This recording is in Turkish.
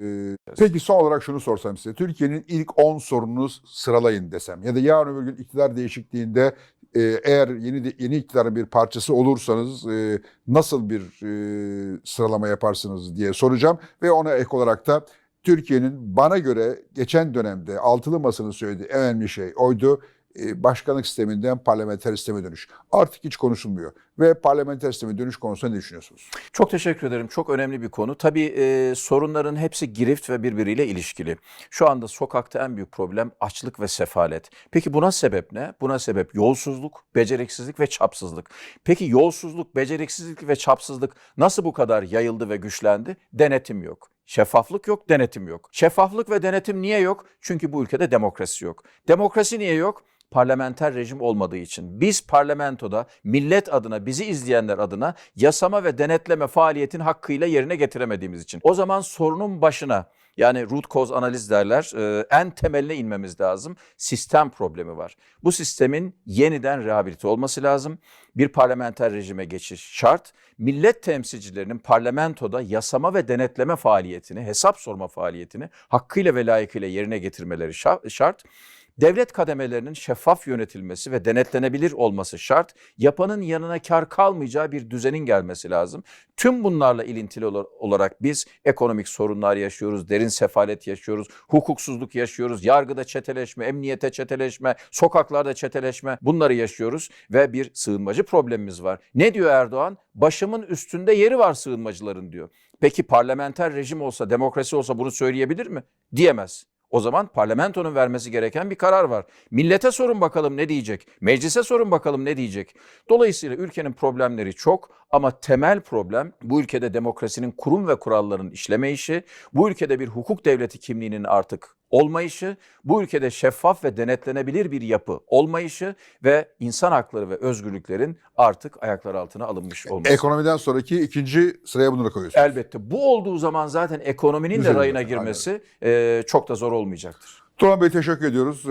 Ee, peki son olarak şunu sorsam size. Türkiye'nin ilk 10 sorununu sıralayın desem ya da yarın öbür gün iktidar değişikliğinde e, eğer yeni de- yeni iktidarın bir parçası olursanız e, nasıl bir e, sıralama yaparsınız diye soracağım ve ona ek olarak da Türkiye'nin bana göre geçen dönemde altılı masanın söylediği en önemli şey oydu. E, başkanlık sisteminden parlamenter sisteme dönüş. Artık hiç konuşulmuyor. Ve parlamenter sisteme dönüş konusunda ne düşünüyorsunuz? Çok teşekkür ederim. Çok önemli bir konu. Tabii e, sorunların hepsi girift ve birbiriyle ilişkili. Şu anda sokakta en büyük problem açlık ve sefalet. Peki buna sebep ne? Buna sebep yolsuzluk, beceriksizlik ve çapsızlık. Peki yolsuzluk, beceriksizlik ve çapsızlık nasıl bu kadar yayıldı ve güçlendi? Denetim yok. Şeffaflık yok, denetim yok. Şeffaflık ve denetim niye yok? Çünkü bu ülkede demokrasi yok. Demokrasi niye yok? Parlamenter rejim olmadığı için biz parlamentoda millet adına bizi izleyenler adına yasama ve denetleme faaliyetin hakkıyla yerine getiremediğimiz için. O zaman sorunun başına yani root cause analiz derler e, en temeline inmemiz lazım. Sistem problemi var. Bu sistemin yeniden rehabilite olması lazım. Bir parlamenter rejime geçiş şart. Millet temsilcilerinin parlamentoda yasama ve denetleme faaliyetini, hesap sorma faaliyetini hakkıyla ve layıkıyla yerine getirmeleri şa- şart. Devlet kademelerinin şeffaf yönetilmesi ve denetlenebilir olması şart. Yapanın yanına kar kalmayacağı bir düzenin gelmesi lazım. Tüm bunlarla ilintili ola- olarak biz ekonomik sorunlar yaşıyoruz, derin sefalet yaşıyoruz, hukuksuzluk yaşıyoruz, yargıda çeteleşme, emniyete çeteleşme, sokaklarda çeteleşme bunları yaşıyoruz ve bir sığınmacı problemimiz var. Ne diyor Erdoğan? Başımın üstünde yeri var sığınmacıların diyor. Peki parlamenter rejim olsa, demokrasi olsa bunu söyleyebilir mi? Diyemez. O zaman parlamentonun vermesi gereken bir karar var. Millete sorun bakalım ne diyecek? Meclise sorun bakalım ne diyecek? Dolayısıyla ülkenin problemleri çok ama temel problem bu ülkede demokrasinin kurum ve kurallarının işlemeyişi, bu ülkede bir hukuk devleti kimliğinin artık olmayışı, bu ülkede şeffaf ve denetlenebilir bir yapı olmayışı ve insan hakları ve özgürlüklerin artık ayaklar altına alınmış olması. Ekonomiden sonraki ikinci sıraya bunları koyuyorsunuz. Elbette bu olduğu zaman zaten ekonominin de Düzelir. rayına Aynen. girmesi e, çok da zor olmayacaktır. Turan Bey teşekkür ediyoruz.